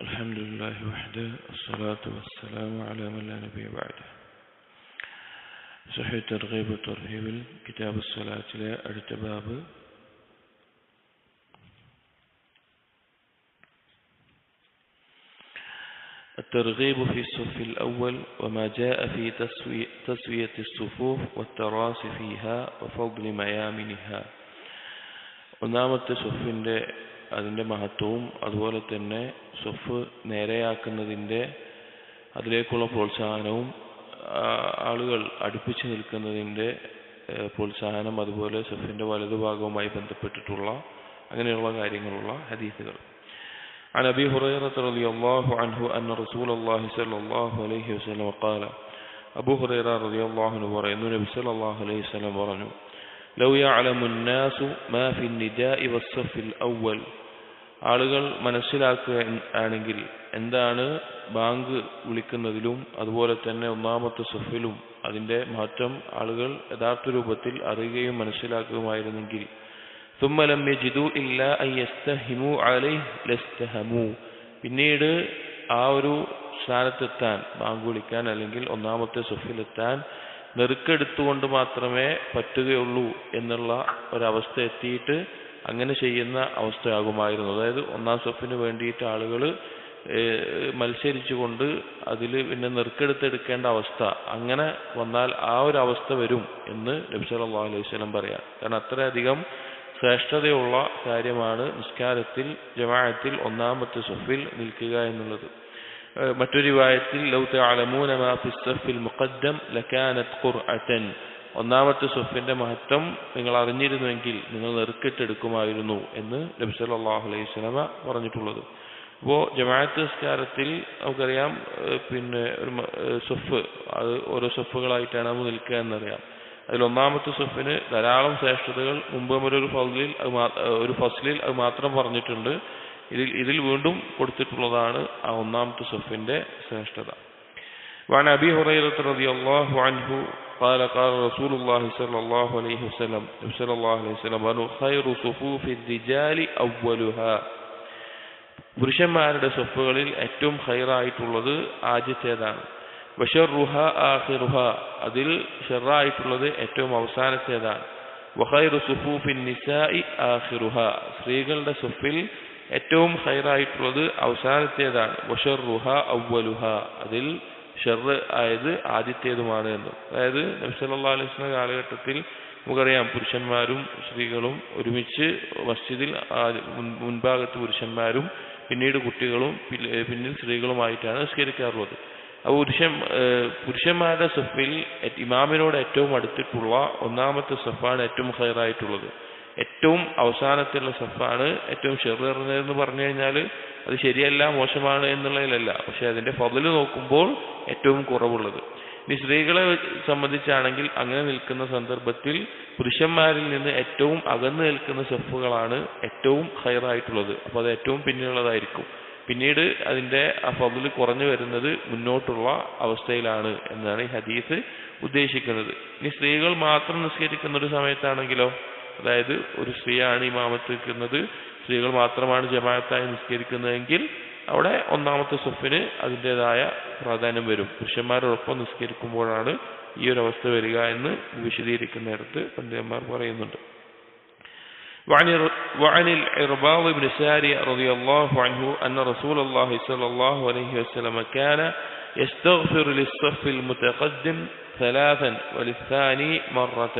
الحمد لله وحده الصلاة والسلام على من لا نبي بعده صحيح الترغيب والترهيب كتاب الصلاة لا ارتباب الترغيب في الصف الأول وما جاء في تسوية, الصفوف والتراص فيها وفضل ميامنها ഒന്നാമത്തെ സൊഫിൻ്റെ അതിൻ്റെ മഹത്വവും അതുപോലെ തന്നെ സൊഫ് നേരെയാക്കുന്നതിൻ്റെ അതിലേക്കുള്ള പ്രോത്സാഹനവും ആളുകൾ അടുപ്പിച്ച് നിൽക്കുന്നതിൻ്റെ പ്രോത്സാഹനം അതുപോലെ സൊഫിൻ്റെ വലതുഭാഗവുമായി ബന്ധപ്പെട്ടിട്ടുള്ള അങ്ങനെയുള്ള കാര്യങ്ങളുള്ള ഹദീസുകൾ عن أبي هريرة رضي الله عنه أن رسول الله صلى الله عليه وسلم قال أبو هريرة رضي الله عنه പറയുന്നു നബി സല്ലല്ലാഹു അലൈഹി വസല്ലം പറഞ്ഞു ലൗ യഅലമു الناس ما في النداء والصف الأول ആളുകൾ മനസ്സിലാക്കുക ആണെങ്കിൽ എന്താണ് ബാങ്ക് വിളിക്കുന്നതിലും അതുപോലെ തന്നെ ഒന്നാമത്തെ സഫിലും അതിൻ്റെ മാറ്റം ആളുകൾ യഥാർത്ഥ രൂപത്തിൽ അറിയുകയും മനസ്സിലാക്കുകയുമായിരുന്നെങ്കിൽ ثم لم يجدوا إلا أن يستهموا عليه لاستهموا പിന്നീട് ആ ഒരു സ്ഥാനത്തെത്താൻ ബാങ്ക് വിളിക്കാൻ അല്ലെങ്കിൽ ഒന്നാമത്തെ സൊഫിലെത്താൻ നെറുക്കെടുത്തുകൊണ്ട് മാത്രമേ പറ്റുകയുള്ളൂ എന്നുള്ള ഒരവസ്ഥ എത്തിയിട്ട് അങ്ങനെ ചെയ്യുന്ന അവസ്ഥയാകുമായിരുന്നു. അതായത് ഒന്നാം സ്വപ്പിന് വേണ്ടിയിട്ട് ആളുകൾ മത്സരിച്ചുകൊണ്ട് അതിൽ പിന്നെ നെറുക്കെടുത്തെടുക്കേണ്ട അവസ്ഥ അങ്ങനെ വന്നാൽ ആ ഒരു അവസ്ഥ വരും എന്ന് നബി സല്ലല്ലാഹു അലൈഹി വസല്ലം പറയാം. കാരണം അത്രയധികം ശ്രേഷ്ഠതയുള്ള കാര്യമാണ് നിസ്കാരത്തിൽ ജമാഅത്തിൽ ഒന്നാമത്തെ സ്വഫിൽ നിൽക്കുക എന്നുള്ളത്. മറ്റൊരു വായത്തിൽ ലൗത്ത് അലമൂന മാ ഫി സഫിൽ മുഖദ്ദം ലകാനത് ഖുർഅതൻ. ഒന്നാമത്തെ സ്വഫിന്റെ മഹത്വം നിങ്ങൾ അറിഞ്ഞിരുന്നുവെങ്കിൽ നിങ്ങൾ നെറുക്കിട്ടെടുക്കുമായിരുന്നു എന്ന് നബി സല്ലല്ലാഹു അലൈഹി സ്വലമ പറഞ്ഞിട്ടുള്ളത്. അപ്പോൾ ജമാഅത്ത് നിസ്കാരത്തിൽ നമുക്കറിയാം പിന്നെ ഒരു സ്വഫ് അത് ഓരോ സ്വഫുകളായിട്ടാണ് നമ്മൾ നിൽക്കുക എന്നറിയാം. അതിൽ ഒന്നാമത്തെ സ്വഫിന് ധാരാളം ശ്രേഷ്ഠതകൾ മുമ്പ് ഒരു ഫസ്ലിൽ ഒരു ഫസ്ലിൽ അത് മാത്രം പറഞ്ഞിട്ടുണ്ട്. ഇതിൽ ഇതിൽ വീണ്ടും കൊടുത്തിട്ടുള്ളതാണ് ആ ഒന്നാമത്തെ സൊഫിന്റെ ശ്രേഷ്ഠത وعن أبي هريرة رضي الله عنه قال قال رسول الله صلى الله عليه وسلم صلى الله عليه وسلم خير صفوف الرجال أولها പുരുഷന്മാരുടെ സൊഫുകളിൽ ഏറ്റവും ഹൈറായിട്ടുള്ളത് ആദ്യത്തേതാണ് വഷറുഹ ആഹിറുഹ അതിൽ ഷെറായിട്ടുള്ളത് ഏറ്റവും അവസാനത്തേതാണ് വഹൈറു സുഫൂഫിൻ നിസായി ആഹിറുഹ സ്ത്രീകളുടെ സുഫിൽ ഏറ്റവും ഹൈറായിട്ടുള്ളത് അവസാനത്തേതാണ്. വഷറുഹ അവലുഹ അതിൽ ഷെറ് ആയത് ആദ്യത്തേതുമാണ് എന്ന്. അതായത് നബ്സല്ലാ അലൈഹി കാലഘട്ടത്തിൽ നമുക്കറിയാം പുരുഷന്മാരും സ്ത്രീകളും ഒരുമിച്ച് മസ്ജിദിൽ മുൻഭാഗത്ത് പുരുഷന്മാരും പിന്നീട് കുട്ടികളും പിന്നിൽ സ്ത്രീകളുമായിട്ടാണ് നിസ്കരിക്കാറുള്ളത്. അപ്പോൾ പുരുഷൻ പുരുഷന്മാരുടെ സഫിൽ ഇമാമിനോട് ഏറ്റവും അടുത്തിട്ടുള്ള ഒന്നാമത്തെ സഫാണ് ഏറ്റവും ഹയറായിട്ടുള്ളത് ഏറ്റവും അവസാനത്തുള്ള സഫാണ് ഏറ്റവും ഷെറിയറിനെന്ന് പറഞ്ഞു കഴിഞ്ഞാൽ അത് ശരിയല്ല മോശമാണ് എന്നുള്ളതിലല്ല. പക്ഷെ അതിന്റെ ഫതിൽ നോക്കുമ്പോൾ ഏറ്റവും കുറവുള്ളത്. ഇനി സ്ത്രീകളെ സംബന്ധിച്ചാണെങ്കിൽ അങ്ങനെ നിൽക്കുന്ന സന്ദർഭത്തിൽ പുരുഷന്മാരിൽ നിന്ന് ഏറ്റവും അകന്നു നിൽക്കുന്ന സെഫുകളാണ് ഏറ്റവും ഹയറായിട്ടുള്ളത് അപ്പോൾ അത് ഏറ്റവും പിന്നിലുള്ളതായിരിക്കും. പിന്നീട് അതിന്റെ ആ ഫതിൽ കുറഞ്ഞു വരുന്നത് മുന്നോട്ടുള്ള അവസ്ഥയിലാണ് എന്നാണ് ഈ ഹദീസ് ഉദ്ദേശിക്കുന്നത്. ഇനി സ്ത്രീകൾ മാത്രം നിസ്കരിക്കുന്ന ഒരു സമയത്താണെങ്കിലോ? അതായത് ഒരു സ്ത്രീയാണ് ഇമാമത്ത് നിൽക്കുന്നത് സ്ത്രീകൾ മാത്രമാണ് ജമാഅത്തായി നിസ്കരിക്കുന്നതെങ്കിൽ അവിടെ ഒന്നാമത്തെ സുഫിന് അതിൻ്റെതായ പ്രാധാന്യം വരും പുരുഷന്മാരോടൊപ്പം നിസ്കരിക്കുമ്പോഴാണ് ഈ ഒരു അവസ്ഥ വരിക എന്ന് വിശദീകരിക്കുന്നിടത്ത് പണ്ഡിതന്മാർ പറയുന്നുണ്ട് وعن وعن العرباض بن ساري رضي الله عنه أن رسول الله صلى الله عليه وسلم كان يستغفر للصف المتقدم ثلاثا وللثاني مرة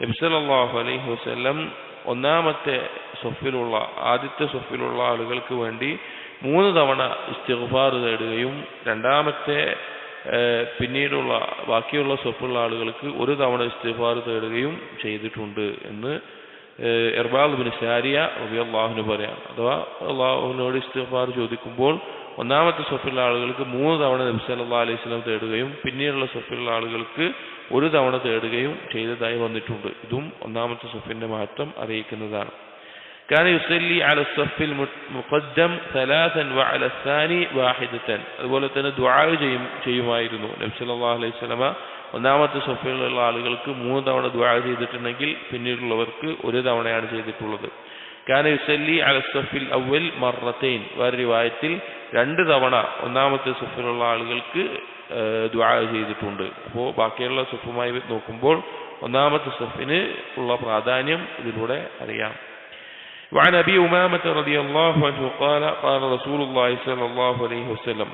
സല്ലല്ലാഹു അലൈഹി വസല്ലം ഒന്നാമത്തെ സൊഫിലുള്ള ആദ്യത്തെ സൊഫിലുള്ള ആളുകൾക്ക് വേണ്ടി മൂന്ന് തവണ ഇസ്തിഗ്ഫാർ തേടുകയും രണ്ടാമത്തെ പിന്നീടുള്ള ബാക്കിയുള്ള സൊഫുള്ള ആളുകൾക്ക് ഒരു തവണ ഇസ്തിഗ്ഫാർ തേടുകയും ചെയ്തിട്ടുണ്ട് എന്ന് എർബാൽ ബിൻ ഷാരിയ അള്ളാഹുവിന് പറയാം അഥവാ അള്ളാഹുവിനോട് ഇസ്തിഗ്ഫാർ ചോദിക്കുമ്പോൾ ഒന്നാമത്തെ സൊഫിലുള്ള ആളുകൾക്ക് മൂന്ന് തവണ നബി സല്ലല്ലാഹു അലൈഹി വസല്ലം തേടുകയും പിന്നീടുള്ള സൊഫിലുള്ള ആളുകൾക്ക് ഒരു തവണ തേടുകയും ചെയ്തതായി വന്നിട്ടുണ്ട് ഇതും ഒന്നാമത്തെ സൊഫിന്റെ മഹത്വം അറിയിക്കുന്നതാണ് كان يصلي على الصف المقدم ثلاثا وعلى الثاني واحدة അതുപോലെ തന്നെ ദുആ ചെയ്യും ചെയ്യുമായിരുന്നു നബി സല്ലല്ലാഹു അലൈഹി വസല്ലമ ഒന്നാമത്തെ സഫയിലുള്ള ആളുകൾക്ക് മൂന്ന് തവണ ദ്വാ ചെയ്തിട്ടുണ്ടെങ്കിൽ പിന്നീടുള്ളവർക്ക് ഒരു തവണയാണ് ചെയ്തിട്ടുള്ളത് കാന യുസല്ലി അല സഫിൽ അവൽ മറത്തൈൻ വേറെ റിവായത്തിൽ രണ്ട് തവണ ഒന്നാമത്തെ സഫിലുള്ള ആളുകൾക്ക് ദ്വാ ചെയ്തിട്ടുണ്ട് അപ്പോൾ ബാക്കിയുള്ള സഫുമായി നോക്കുമ്പോൾ ഒന്നാമത്തെ സഫിന് ഉള്ള പ്രാധാന്യം ഇതിലൂടെ അറിയാം وعن أبي أمامة رضي الله عنه قال قال رسول الله صلى الله عليه وسلم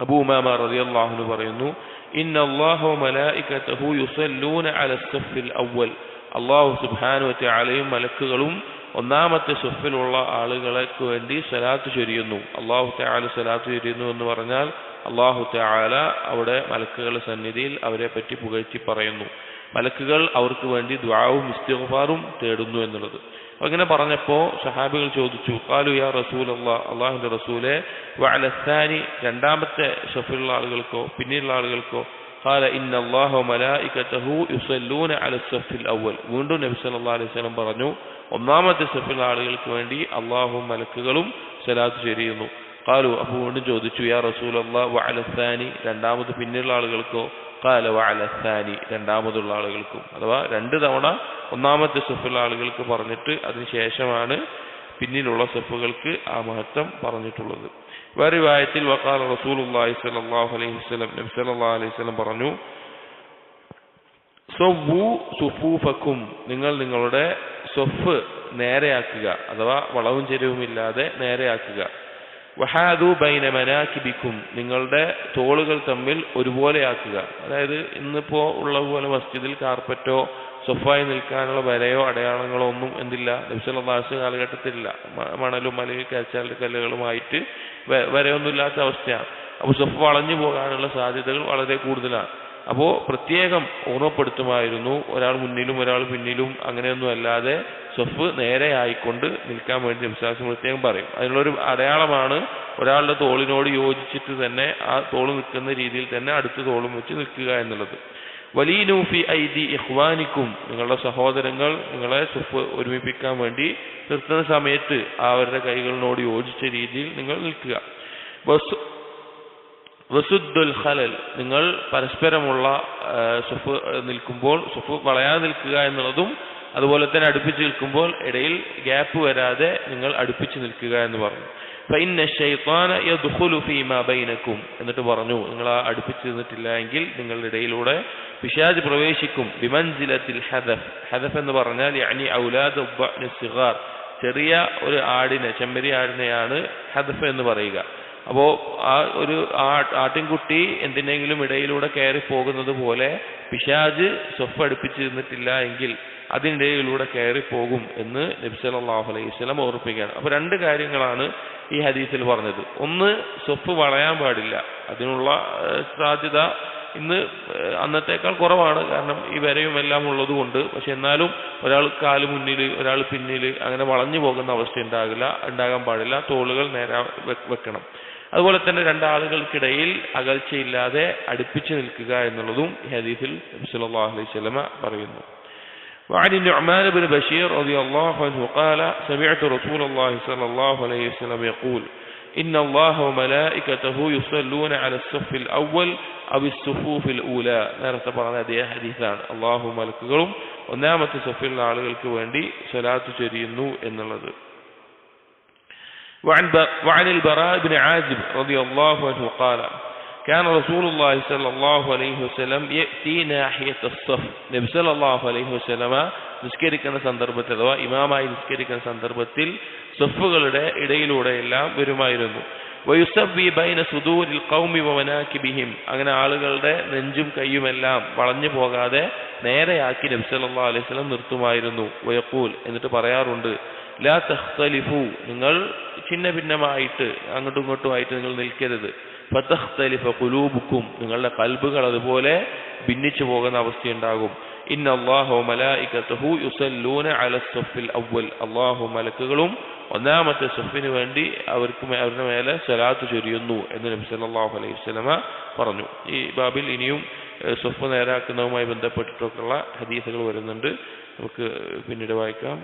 أبو أمامة رضي الله عنه പറയുന്നു إن الله وملائكته يصلون على الصف الأول അള്ളാഹു സുബ്ഹാനു വതആലയും മലക്കുകളും ഒന്നാമത്തെ സുഫിലുള്ള ആളുകൾക്ക് വേണ്ടി സലാത്ത് ചൊരിയുന്നു അള്ളാഹു തആല സലാത്ത് ചൊരിയുന്നു എന്ന് പറഞ്ഞാൽ അള്ളാഹു തആല അവിടെ മലക്കുകളുടെ സന്നിധിയിൽ അവരെ പറ്റി പുകഴ്ത്തി പറയുന്നു. മലക്കുകൾ അവർക്ക് വേണ്ടി ദ്വാവും ഇസ്തിഗ്ഫാറും തേടുന്നു എന്നുള്ളത്. അങ്ങനെ പറഞ്ഞപ്പോൾ സഹാബികൾ ചോദിച്ചു കാലു യാ റസൂൽ അള്ളാഹ് അള്ളാഹുന്റെ റസൂലെ വഅലസ്ഥാനി രണ്ടാമത്തെ ഷഫിലുള്ള ആളുകൾക്കോ പിന്നീടുള്ള ആളുകൾക്കോ? ഖാല ഇന്ന അല്ലാഹു വമലായികതഹു യുസല്ലൂന അല സഫിൽ അവൽ വീണ്ടും നബി സല്ലല്ലാഹു അലൈഹി വസല്ലം പറഞ്ഞു ഒന്നാമത്തെ സഫിലുള്ള ആളുകൾക്ക് വേണ്ടി അള്ളാഹും മലക്കുകളും സലാത്ത് ചൊരിയുന്നു. ഖാലു അപ്പോൾ വീണ്ടും ചോദിച്ചു യാ റസൂലല്ല അള്ളാഹ് വഅലസ്ഥാനി രണ്ടാമത് പിന്നിലുള്ള ആളുകൾക്കോ? കാല വഅലസ്ഥാനി രണ്ടാമതുള്ള ആളുകൾക്കും. അഥവാ രണ്ട് തവണ ഒന്നാമത്തെ സഫിലുള്ള ആളുകൾക്ക് പറഞ്ഞിട്ട് അതിനുശേഷമാണ് പിന്നിലുള്ള സഫുകൾക്ക് ആ മഹത്വം പറഞ്ഞിട്ടുള്ളത്. വേറെ വായത്തിൽ വക്കാൽ റസൂലുള്ളാഹി സ്വല്ലല്ലാഹു അലൈഹി വസല്ലം നബി സല്ലല്ലാഹു അലൈഹി വസല്ലം പറഞ്ഞു സവ്വു സുഫൂഫക്കും നിങ്ങൾ നിങ്ങളുടെ സൊഫ് നേരെയാക്കുക അഥവാ വളവും ചെരിവുമില്ലാതെ നേരെയാക്കുക. വഹാദു ബൈന മനാക്കിബിക്കും. നിങ്ങളുടെ തോളുകൾ തമ്മിൽ ഒരുപോലെയാക്കുക. അതായത് ഇന്നിപ്പോ ഉള്ള പോലെ മസ്ജിദിൽ കാർപ്പറ്റോ സൊഫായി നിൽക്കാനുള്ള വരയോ അടയാളങ്ങളോ ഒന്നും എന്തില്ല. നബിസ്വല്ലാസ് കാലഘട്ടത്തിലില്ല. മണലും അല്ലെങ്കിൽ കരച്ചാലിന്റെ കല്ലുകളുമായിട്ട് വരയൊന്നുമില്ലാത്ത അവസ്ഥയാണ്. അപ്പോൾ സൊഫ് വളഞ്ഞു പോകാനുള്ള സാധ്യതകൾ വളരെ കൂടുതലാണ്. അപ്പോൾ പ്രത്യേകം ഓർമ്മപ്പെടുത്തുമായിരുന്നു. ഒരാൾ മുന്നിലും ഒരാൾ പിന്നിലും അങ്ങനെയൊന്നും അല്ലാതെ സ്വഫ് നേരെ ആയിക്കൊണ്ട് നിൽക്കാൻ വേണ്ടി വിശ്വാസം പ്രത്യേകം പറയും. അതിനുള്ളൊരു അടയാളമാണ് ഒരാളുടെ തോളിനോട് യോജിച്ചിട്ട് തന്നെ ആ തോൾ നിൽക്കുന്ന രീതിയിൽ തന്നെ അടുത്ത തോളും വെച്ച് നിൽക്കുക എന്നുള്ളത്. വലിയനൂഫി ഐദി ഇഹ്വാനിക്കും നിങ്ങളുടെ സഹോദരങ്ങൾ നിങ്ങളെ സ്വഫ് ഒരുമിപ്പിക്കാൻ വേണ്ടി നിർത്തുന്ന സമയത്ത് അവരുടെ കൈകളിനോട് യോജിച്ച രീതിയിൽ നിങ്ങൾ നിൽക്കുക. വസുദ്ദുൽ ഖലൽ. നിങ്ങൾ പരസ്പരമുള്ള സുഫ് നിൽക്കുമ്പോൾ സുഫ് വളയാതെ നിൽക്കുക എന്നുള്ളതും അതുപോലെ തന്നെ അടുപ്പിച്ച് നിൽക്കുമ്പോൾ ഇടയിൽ ഗ്യാപ്പ് വരാതെ നിങ്ങൾ അടുപ്പിച്ച് നിൽക്കുക എന്ന് പറഞ്ഞു. ബൈനക്കും. എന്നിട്ട് പറഞ്ഞു നിങ്ങൾ ആ അടുപ്പിച്ച് നിന്നിട്ടില്ല എങ്കിൽ നിങ്ങളുടെ ഇടയിലൂടെ പിശാജ് പ്രവേശിക്കും. ബിമൻസിലത്തിൽ ഹദഫ്. ഹദഫ് എന്ന് പറഞ്ഞാൽ അനി ഔലാദ് സിഗാർ. ചെറിയ ഒരു ആടിനെ ചെമ്മരി ആടിനെയാണ് ഹദഫ് എന്ന് പറയുക. അപ്പോ ആ ഒരു ആട്ടിൻകുട്ടി എന്തിനെങ്കിലും ഇടയിലൂടെ കയറി പോകുന്നത് പോലെ പിശാജ് സ്വഫ് അടുപ്പിച്ചിരുന്നിട്ടില്ല എങ്കിൽ അതിനിടയിലൂടെ കയറി പോകും എന്ന് നബി സല്ലല്ലാഹു അലൈഹി വസല്ലം ഓർപ്പിക്കുകയാണ്. അപ്പൊ രണ്ട് കാര്യങ്ങളാണ് ഈ ഹദീസിൽ പറഞ്ഞത്. ഒന്ന് സ്വഫ് വളയാൻ പാടില്ല. അതിനുള്ള സാധ്യത ഇന്ന് അന്നത്തേക്കാൾ കുറവാണ്. കാരണം ഈ വരയും എല്ലാം ഉള്ളത് കൊണ്ട്. പക്ഷെ എന്നാലും ഒരാൾ കാൽ മുന്നിൽ ഒരാൾ പിന്നിൽ അങ്ങനെ വളഞ്ഞു പോകുന്ന അവസ്ഥ ഉണ്ടാകില്ല ഉണ്ടാകാൻ പാടില്ല. തോളുകൾ നേരെ വെക്കണം. അതുപോലെ തന്നെ രണ്ടാളുകൾക്കിടയിൽ അകൽച്ചയില്ലാതെ അടുപ്പിച്ച് നിൽക്കുക എന്നുള്ളതും ഈ ഹദീസിൽ നബി സല്ലല്ലാഹു അലൈഹി വസല്ലമ പറയുന്നു وعن النعمان بن بشير رضي الله عنه قال سمعت رسول الله صلى الله عليه وسلم يقول إن الله وملائكته يصلون على الصف الأول أو الصفوف الأولى നേരത്തെ പറഞ്ഞ അതേ ഹദീസാണ് അള്ളാഹു മലക്കുകളും ഒന്നാമത്തെ സഫിലുള്ള ആളുകൾക്ക് വേണ്ടി സ്വലാത്ത് ചൊരിയുന്നു എന്നുള്ളത് وعن, ب... وعن البراء بن عازب رضي الله عنه قال كان رسول الله صلى الله عليه وسلم يأتي ناحية الصف നബി സല്ലല്ലാഹു അലൈഹി വസല്ലമ നിസ്കരിക്കുന്ന സന്ദർഭത്തിൽ അഥവാ ഇമാമായി നിസ്കരിക്കുന്ന സന്ദർഭത്തിൽ സഫുകളുടെ ഇടയിലൂടെ എല്ലാം വരുമായിരുന്നു വയുസവ്വി ബൈന സുദൂരിൽ ഖൗമി വമനാകിബിഹിം അങ്ങനെ ആളുകളുടെ നെഞ്ചും കൈയുമെല്ലാം വളഞ്ഞു പോകാതെ നേരെയാക്കി നബി സല്ലല്ലാഹു അലൈഹി വസല്ലം നിർത്തുമായിരുന്നു വയഖൂൽ എന്നിട്ട് പറയാറുണ്ട് ലാ നിങ്ങൾ ഛിന്ന ഭിന്നമായിട്ട് അങ്ങോട്ടും ഇങ്ങോട്ടുമായിട്ട് നിങ്ങൾ നിൽക്കരുത്. ഫതഖ്തലിഫ കുലൂബുക്കും നിങ്ങളുടെ കൽബുകൾ അതുപോലെ ഭിന്നിച്ചു പോകുന്ന അവസ്ഥയുണ്ടാകും. ഇന്ന അള്ളാഹു മലായികത്തുഹു യുസല്ലൂന അല സഫിൽ അവൽ അള്ളാഹു മലക്കുകളും ഒന്നാമത്തെ സഫിന് വേണ്ടി അവർക്ക് അവരുടെ മേലെ സ്വലാത്ത് ചൊരിയുന്നു എന്ന് നബി സല്ലല്ലാഹു അലൈഹി സ്വലമ പറഞ്ഞു. ഈ ബാബിൽ ഇനിയും സഫ് നേരാക്കുന്നതുമായി ബന്ധപ്പെട്ടിട്ടൊക്കെയുള്ള ഹദീസുകൾ വരുന്നുണ്ട്. നമുക്ക് പിന്നീട് വായിക്കാം.